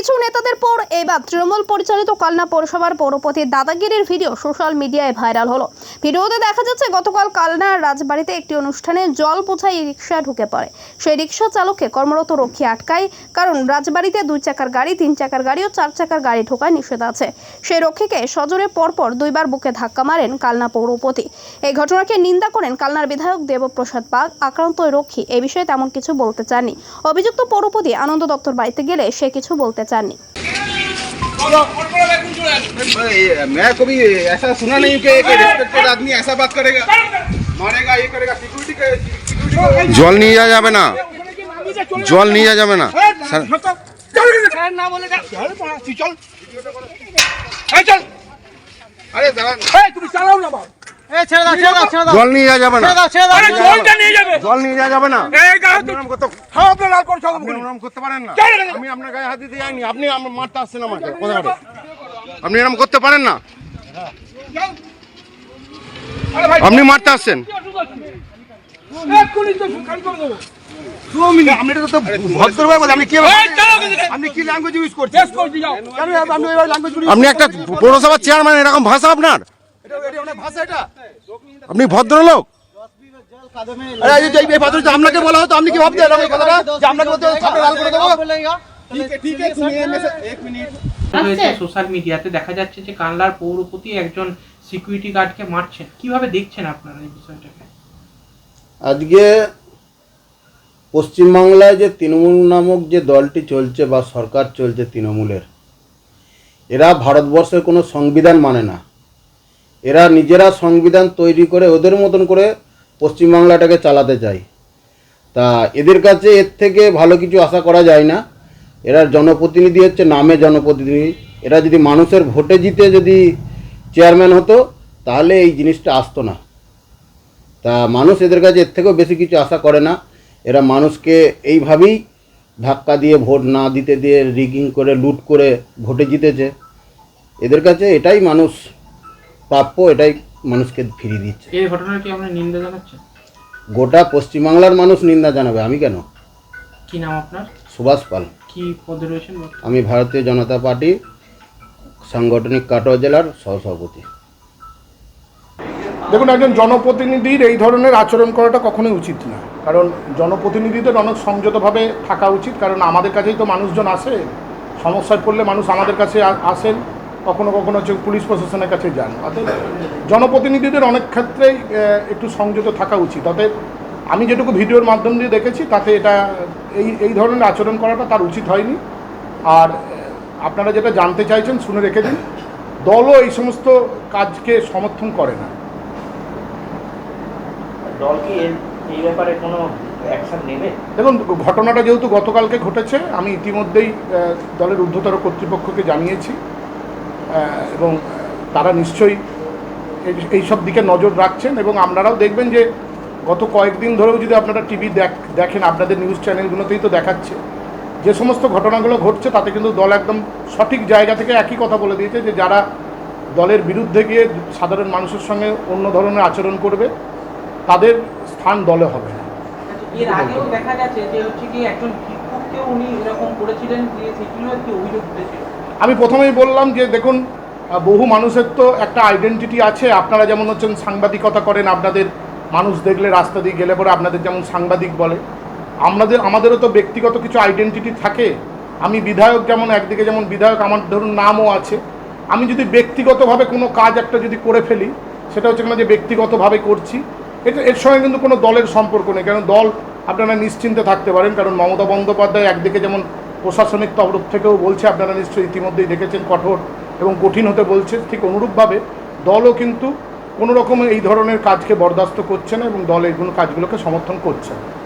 কিছু নেতাদের পর এবার তৃণমূল পরিচালিত কালনা পৌরসভার পৌরপতির দাদাগিরির ভিডিও সোশ্যাল মিডিয়ায় ভাইরাল হলো। ভিডিওতে দেখা যাচ্ছে গতকাল কালনার রাজবাড়িতে একটি অনুষ্ঠানে জল বোঝাই রিক্সা ঢুকে পড়ে। সেই রিক্সা চালককে কর্মরত রক্ষী আটকায়, কারণ রাজবাড়িতে দুই চাকার গাড়ি, তিন চাকার গাড়ি ও চার চাকার গাড়ি ঢোকায় নিষেধ আছে। সেই রক্ষীকে সজোরে পরপর দুইবার বুকে ধাক্কা মারেন কালনা পৌরপতি। এই ঘটনাকে নিন্দা করেন কালনার বিধায়ক দেবপ্রসাদ বাগ আক্রান্ত রক্ষী এ বিষয়ে তেমন কিছু বলতে চাননি। অভিযুক্ত পৌরপতি আনন্দ দপ্তর বাড়িতে গেলে সে কিছু বলতে চাননি। मैं कभी ऐसा सुना नहीं कि एक रिस्पेक्टेड आदमी ऐसा बात करेगा मारेगा ये करेगा सिक्योरिटी का सिक्योरिटी জল নিয়ে যাওয়া যাবে না জল নিয়ে যাওয়া যাবে না স্যার, ना बोलेगा चल पड़ा, तू चल ए, चल अरे दादा তুমি চালাও না বাবা জল নিয়ে যাওয়া যাবে না আরে জলটা নিয়ে যাবে জল নিয়ে যাওয়া যাবে না এই গায়ে তো আপনি ওরম করতে- খাও আপনার লাল করে সব আপনি ওরম করতে পারেন না চল এখানে। আমি আপনার গায়ে হাত দিতে যাইনি আপনি আমার মারতে আসছেন আমাকে কথা বলে আপনি এরকম করতে পারেন না। আপনি মারতে আসছেন। আপনি এটা তো ভদ্রভাবে বলে আপনি কি এই চালাও কিন্তু। আপনি কি ল্যাঙ্গুয়েজ ইউজ করছেন? টেস্ট করে দিয়ে যাও। কেন আপনি ওই ল্যাঙ্গুয়েজ আপনি একটা পৌরসভার চেয়ারম্যান এরকম ভাষা আপনার? আপনি ভদ্রলোক? আপনাকে বলা হতো আপনি কি ভাবতে আপনাকে লাল করে দেবো? রয়েছে সোশ্যাল মিডিয়াতে দেখা যাচ্ছে যে কানলার পৌরপতি একজন সিকিউরিটি গার্ডকে মারছেন। কীভাবে দেখছেন আপনারা এই বিষয়টাকে? আজকে পশ্চিমবাংলায় যে তৃণমূল নামক যে দলটি চলছে বা সরকার চলছে তৃণমূলের এরা ভারতবর্ষের কোনো সংবিধান মানে না। এরা নিজেরা সংবিধান তৈরি করে ওদের মতন করে পশ্চিমবাংলাটাকে চালাতে চায়। তা এদের কাছে এর থেকে ভালো কিছু আশা করা যায় না। এরা জনপ্রতিনিধি হচ্ছে নামে জনপ্রতিনিধি। এরা যদি মানুষের ভোটে জিতে যদি চেয়ারম্যান হতো তাহলে এই জিনিসটা আসতো না। তা মানুষ এদের কাছে এর থেকেও বেশি কিছু আশা করে না। এরা মানুষকে এইভাবেই ধাক্কা দিয়ে ভোট না দিতে দিয়ে রিগিং করে লুট করে ভোটে জিতেছে। এদের কাছে এটাই মানুষ প্রাপ্য এটাই মানুষকে ফিরিয়ে দিচ্ছে। এই ঘটনার কি আপনি নিন্দা জানাচ্ছেন? গোটা পশ্চিমবাংলার মানুষ নিন্দা জানাবে আমি কেন? কি নাম আপনার? সুভাষ পাল। কি পদে রয়েছেন আমি ভারতীয় জনতা পার্টি সাংগঠনিক কাটোয়া জেলার সহসভাপতি। দেখুন একজন জনপ্রতিনিধির এই ধরনের আচরণ করাটা কখনোই উচিত না। কারণ জনপ্রতিনিধিদের অনেক সংযতভাবে থাকা উচিত কারণ আমাদের কাছেই তো মানুষজন আসে। সমস্যায় পড়লে মানুষ আমাদের কাছে আসেন। কখনো কখনো হচ্ছে পুলিশ প্রশাসনের কাছে যান। অতএব জনপ্রতিনিধিদের অনেক ক্ষেত্রেই একটু সংযত থাকা উচিত। অতএব আমি যেটুকু ভিডিওর মাধ্যম দিয়ে দেখেছি তাতে এটা এই এই ধরনের আচরণ করাটা তার উচিত হয়নি। আর আপনারা যেটা জানতে চাইছেন শুনে রেখে দিন। দলও এই সমস্ত কাজকে সমর্থন করে না। দল কি এই ব্যাপারে কোনো অ্যাকশন নেবে? দেখুন ঘটনাটা যেহেতু গতকালকে ঘটেছে আমি ইতিমধ্যেই দলের ঊর্ধ্বতর কর্তৃপক্ষকে জানিয়েছি। এবং তারা নিশ্চয়ই এই- এইসব দিকে নজর রাখছেন এবং আপনারাও দেখবেন যে গত কয়েকদিন ধরেও যদি আপনারা টিভি দেখেন আপনাদের নিউজ চ্যানেলগুলোতেই তো দেখাচ্ছে। যে সমস্ত ঘটনাগুলো ঘটছে তাতে কিন্তু দল একদম সঠিক জায়গা থেকে একই কথা বলে দিয়েছে যে যারা দলের বিরুদ্ধে গিয়ে সাধারণ মানুষের সঙ্গে অন্য ধরনের আচরণ করবে তাদের স্থান দলে হবে। না এর আগেও দেখা গেছে যে হচ্ছে কি একজন ভিক্ষুককেও উনি এরকম করেছিলেন যে সেটিও একটি অভিযোগ উঠেছিল আমি প্রথমেই বললাম যে দেখুন বহু মানুষের তো একটা আইডেন্টিটি আছে। আপনারা যেমন হচ্ছেন সাংবাদিকতা করেন আপনাদের মানুষ দেখলে রাস্তা দিয়ে গেলে পরে আপনাদের যেমন সাংবাদিক বলে। আমাদের, আমাদেরও তো ব্যক্তিগত কিছু আইডেন্টিটি থাকে। আমি বিধায়ক যেমন, একদিকে যেমন বিধায়ক, আমার ধরুন নামও আছে। আমি যদি ব্যক্তিগতভাবে কোনো কাজ একটা যদি করে ফেলি, সেটা হচ্ছে না যে ব্যক্তিগতভাবে করছি এটা এর সঙ্গে কিন্তু কোনো দলের সম্পর্ক নেই। কারণ দল আপনারা নিশ্চিন্তে থাকতে পারেন। কারণ মমতা বন্দ্যোপাধ্যায় একদিকে যেমন প্রশাসনিক তরফ থেকেও বলছে, আপনারা নিশ্চয়ই ইতিমধ্যেই দেখেছেন, কঠোর এবং কঠিন হতে বলছে। ঠিক অনুরূপভাবে দলও কিন্তু কোনো রকম এই ধরনের কাজকে বরদাস্ত করছে না এবং দল এইগুলো কাজগুলোকে সমর্থন করছে না।